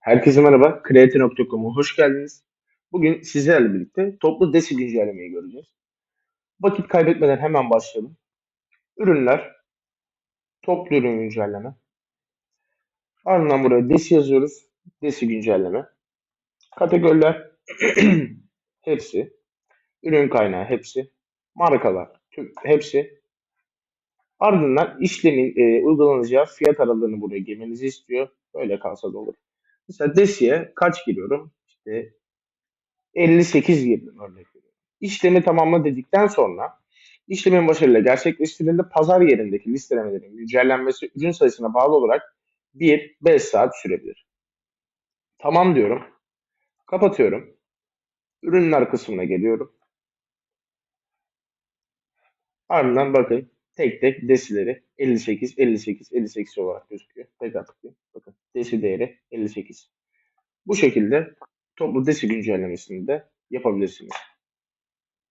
Herkese merhaba. Kreatif.com'a hoş geldiniz. Bugün sizlerle birlikte toplu desi güncellemeyi göreceğiz. Vakit kaybetmeden hemen başlayalım. Ürünler, toplu ürün güncelleme. Ardından buraya desi yazıyoruz. Desi güncelleme. Kategoriler hepsi. Ürün kaynağı hepsi. Markalar tüm hepsi. Ardından işlemin e, uygulanacağı fiyat aralığını buraya girmenizi istiyor. Böyle kalsa da olur. Mesela desiye kaç giriyorum? İşte 58 girdim örnek veriyorum. İşlemi tamamla dedikten sonra işlemin başarıyla gerçekleştirildi. Pazar yerindeki listelemelerin güncellenmesi ürün sayısına bağlı olarak 1-5 saat sürebilir. Tamam diyorum. Kapatıyorum. Ürünler kısmına geliyorum. Ardından bakın tek tek desileri 58, 58, 58 olarak gözüküyor. Tekrar tıklayayım. Desi değeri 58. Bu şekilde toplu desi güncellemesini de yapabilirsiniz.